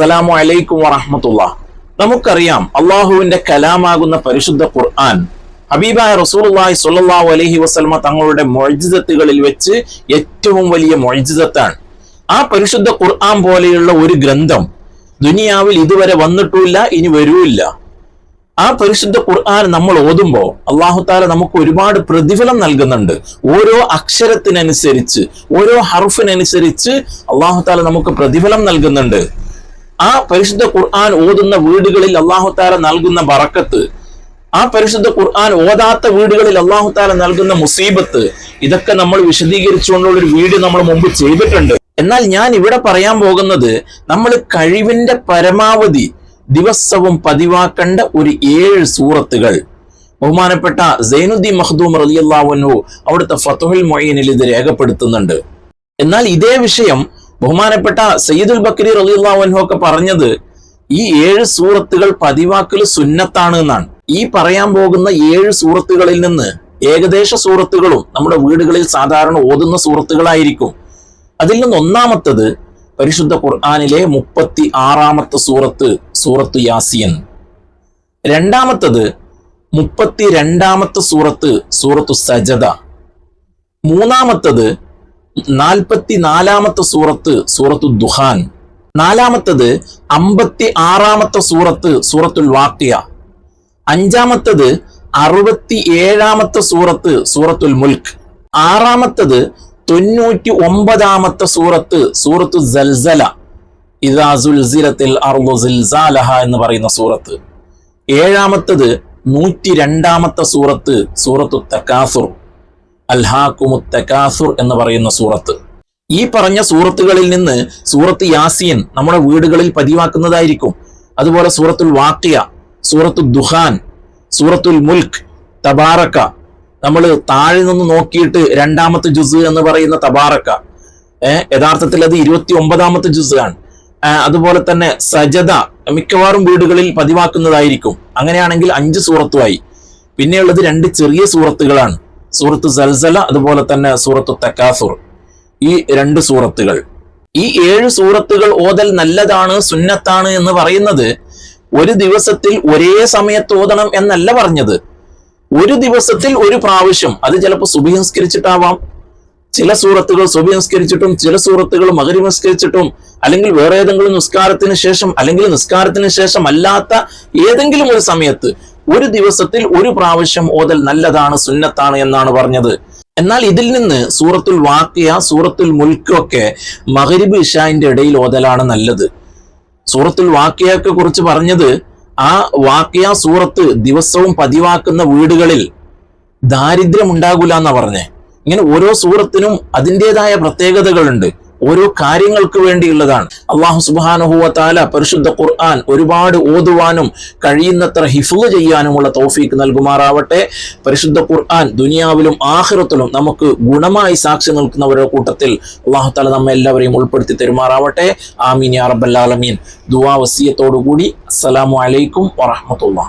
അസ്സലാമു അലൈക്കും വറഹമത്തുള്ള. നമുക്കറിയാം അള്ളാഹുവിന്റെ കലാമാകുന്ന പരിശുദ്ധ ഖുർആൻ ഹബീബായ റസൂലുള്ളാഹി സ്വല്ലല്ലാഹു അലൈഹി വസല്ലമ തങ്ങളുടെ മൊഴിജിതത്തുകളിൽ വെച്ച് ഏറ്റവും വലിയ മൊഴിജിതത്താണ് ആ പരിശുദ്ധ ഖുർആൻ പോലെയുള്ള ഒരു ഗ്രന്ഥം ദുനിയാവിൽ ഇതുവരെ വന്നിട്ടില്ല ഇനി വരൂല്ല ആ പരിശുദ്ധ ഖുർആൻ നമ്മൾ ഓതുമ്പോൾ അള്ളാഹു താല നമുക്ക് ഒരുപാട് പ്രതിഫലം നൽകുന്നുണ്ട്. ഓരോ അക്ഷരത്തിനനുസരിച്ച് ഓരോ ഹർഫിനനുസരിച്ച് അള്ളാഹു താല നമുക്ക് പ്രതിഫലം നൽകുന്നുണ്ട്. ആ പരിശുദ്ധ ഖുർആൻ ഓതുന്ന വീടുകളിൽ അള്ളാഹു താല നൽകുന്ന ബറക്കത്ത് ആ പരിശുദ്ധ ഖുർആൻ ഓതാത്ത വീടുകളിൽ അള്ളാഹു താല നൽകുന്ന മുസീബത്ത് ഇതൊക്കെ നമ്മൾ വിശദീകരിച്ചുകൊണ്ടുള്ള ഒരു വീഡിയോ നമ്മൾ മുമ്പ് ചെയ്തിട്ടുണ്ട്. എന്നാൽ ഞാൻ ഇവിടെ പറയാൻ പോകുന്നത് നമ്മൾ കഴിവിന്റെ പരമാവധി ദിവസവും പതിവാക്കേണ്ട ഒരു ഏഴ് സൂറത്തുകൾ. ബഹുമാനപ്പെട്ട സൈനുദ്ദീൻ മഖ്ദൂം റലിയല്ലാവനു അവിടുത്തെ ഫത്തുഹുൽ മൊയ്യനിൽ ഇത് രേഖപ്പെടുത്തുന്നുണ്ട്. എന്നാൽ ഇതേ വിഷയം ബഹുമാനപ്പെട്ട സയ്യിദുൽ ബക്കരി റലിയല്ലാവുന്നു ഒക്കെ പറഞ്ഞത് ഈ ഏഴ് സൂറത്തുകൾ പതിവാക്കൽ സുന്നത്താണ് എന്നാണ്. ഈ പറയാൻ പോകുന്ന ഏഴ് സൂറത്തുകളിൽ നിന്ന് ഏകദേശ സൂറത്തുകളും നമ്മുടെ വീടുകളിൽ സാധാരണ ഓതുന്ന സൂറത്തുകളായിരിക്കും. അതിൽ നിന്ന് ഒന്നാമത്തത് പരിശുദ്ധ ഖുർആാനിലെ മുപ്പത്തി ആറാമത്തെ സൂറത്ത് സൂറത്ത് യാസിയൻ രണ്ടാമത്തത് മുപ്പത്തി രണ്ടാമത്തെ സൂറത്ത് സൂറത്തു സജദ. മൂന്നാമത്തത് നാൽപ്പത്തി നാലാമത്തെ സൂറത്ത് സൂറത്തു ദുഹാൻ. നാലാമത്തത് അമ്പത്തി ആറാമത്തെ സൂറത്ത് സൂറത്തുൽ വാക്യ അഞ്ചാമത്തത് അറുപത്തി ഏഴാമത്തെ സൂറത്ത് സൂറത്തുൽ മുൽക്ക്. ആറാമത്തത് തൊണ്ണൂറ്റി ഒമ്പതാമത്തെ സൂറത്ത് സൂറത്തു ജൽസല ഇതാ സുൽസിലത്തിൽ അർദു സിൽസാലഹ എന്ന് പറയുന്ന സൂറത്ത്. ഏഴാമത്തത് നൂറ്റി രണ്ടാമത്തെ സൂറത്ത് സൂറത്തു തക്കാസുർ അൽഹാക്കുമു തക്കാസുർ എന്ന് പറയുന്ന സൂറത്ത്. ഈ പറഞ്ഞ സൂറത്തുകളിൽ നിന്ന് സൂറത്ത് യാസീൻ നമ്മുടെ വീടുകളിൽ പതിവാക്കുന്നതായിരിക്കും. അതുപോലെ സൂറത്തുൽ വാക്കിയ സൂറത്തു ദുഹാൻ സൂറത്തുൽ മുൽക്ക് തബാറക്ക. നമ്മൾ താഴെ നിന്ന് നോക്കിയിട്ട് രണ്ടാമത്തെ ജുസ് എന്ന് പറയുന്ന തബാറക്ക. ഏഹ് യഥാർത്ഥത്തിൽ അത് ഇരുപത്തി ഒമ്പതാമത്തെ ജുസ് ആണ് അതുപോലെ തന്നെ സജദ മിക്കവാറും വീടുകളിൽ പതിവാക്കുന്നതായിരിക്കും. അങ്ങനെയാണെങ്കിൽ അഞ്ച് സൂറത്തുമായി. പിന്നെയുള്ളത് രണ്ട് ചെറിയ സൂറത്തുകളാണ്. സൂറത്ത് സൽസല അതുപോലെ തന്നെ സൂറത്ത് തക്കാസുർ ഈ രണ്ട് സൂറത്തുകൾ. ഈ ഏഴ് സൂറത്തുകൾ ഓതൽ നല്ലതാണ് സുന്നത്താണ് എന്ന് പറയുന്നത് ഒരു ദിവസത്തിൽ ഒരേ സമയത്ത് ഓതണം എന്നല്ല പറഞ്ഞത്. ഒരു ദിവസത്തിൽ ഒരു പ്രാവശ്യം അത് ചിലപ്പോൾ സുബിഹംസ്കരിച്ചിട്ടാവാം. ചില സൂറത്തുകൾ സുബിഹംസ്കരിച്ചിട്ടും ചില സൂറത്തുകൾ മകരിമസ്കരിച്ചിട്ടും അല്ലെങ്കിൽ വേറെ ഏതെങ്കിലും നിസ്കാരത്തിന് ശേഷം അല്ലെങ്കിൽ നിസ്കാരത്തിന് ശേഷം അല്ലാത്ത ഏതെങ്കിലും ഒരു സമയത്ത് ഒരു ദിവസത്തിൽ ഒരു പ്രാവശ്യം ഓതൽ നല്ലതാണ് സുന്നത്താണ് എന്നാണ് പറഞ്ഞത്. എന്നാൽ ഇതിൽ നിന്ന് സൂറത്തുൽ വാക്കിയ സൂറത്തുൽ മുൽക്കൊക്കെ മഹരിബ് ഇഷാന്റെ ഇടയിൽ ഓതലാണ് നല്ലത്. സൂറത്തുൽ വാക്കിയക്കെ കുറിച്ച് പറഞ്ഞത് ആ വാക്കിയ സൂറത്ത് ദിവസവും പതിവാക്കുന്ന വീടുകളിൽ ദാരിദ്ര്യം ഉണ്ടാകൂല എന്നാ പറഞ്ഞേ. ഇങ്ങനെ ഓരോ സൂറത്തിനും അതിന്റെതായ പ്രത്യേകതകളുണ്ട്. ഓരോ കാര്യങ്ങൾക്ക് വേണ്ടിയുള്ളതാണ്. അള്ളാഹു സുബാനുഹുവ താല പരിശുദ്ധ ഖുർആൻ ഒരുപാട് ഓതുവാനും കഴിയുന്നത്ര ഹിഫുൾ ചെയ്യാനുമുള്ള തോഫീക്ക് നൽകുമാറാവട്ടെ. പരിശുദ്ധ ഖുർആൻ ദുനിയാവിലും ആഹ്റത്തിലും നമുക്ക് ഗുണമായി സാക്ഷി നിൽക്കുന്നവരുടെ കൂട്ടത്തിൽ അള്ളാഹു താല നമ്മെ എല്ലാവരെയും ഉൾപ്പെടുത്തി തരുമാറാവട്ടെ. ആമീൻ യാ ദുവാ വസീയത്തോടുകൂടി അസ്സലാമു അലൈക്കും വറഹമത്തുള്ള